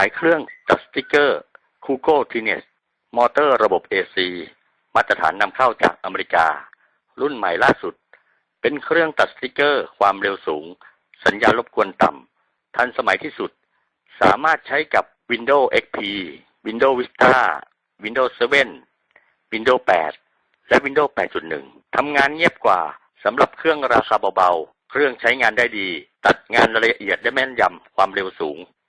ายเครื่องตัดสติกเกอร์คูโก้ทีเนสมอเตอร์ระบบ AC มาตรฐานนำเข้าจากอเมริกา รุ่นใหม่ล่าสุด เป็นเครื่องตัดสติกเกอร์ ความเร็วสูง สัญญาณรบกวนต่ำ ทันสมัยที่สุด สามารถใช้กับ Windows XP Windows Vista Windows 7 Windows 8 และ Windows 8.1 ทำงานเงียบกว่าสำหรับเครื่องราคาเบาๆ เครื่องใช้งานได้ดี ตัดงานละเอียดได้แม่นยำ ความเร็วสูง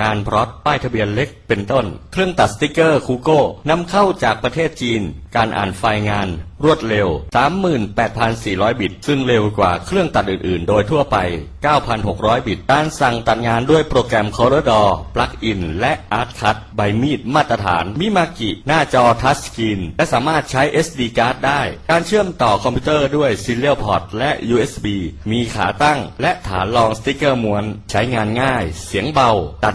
งานพร็อตป้ายทะเบียนเล็กเป็นต้น เครื่องตัดสติกเกอร์คูโก้นำเข้าจากประเทศจีน การอ่านไฟล์งาน รวดเร็ว 38,400 บิต ซึ่งเร็วกว่าเครื่องตัดอื่นๆ โดยทั่วไป 9,600 บิต การสั่งตัดงานด้วยโปรแกรม Corridor Plug-in และ ArtCut ใบมีดมาตรฐาน มิมากิ หน้าจอทัชสกรีน และสามารถใช้ SD card ได้ การเชื่อมต่อคอมพิวเตอร์ด้วย Serial Port และ USB มีขาตั้ง และฐานรองสติกเกอร์ม้วน ใช้งานง่าย เสียงเบา ตัด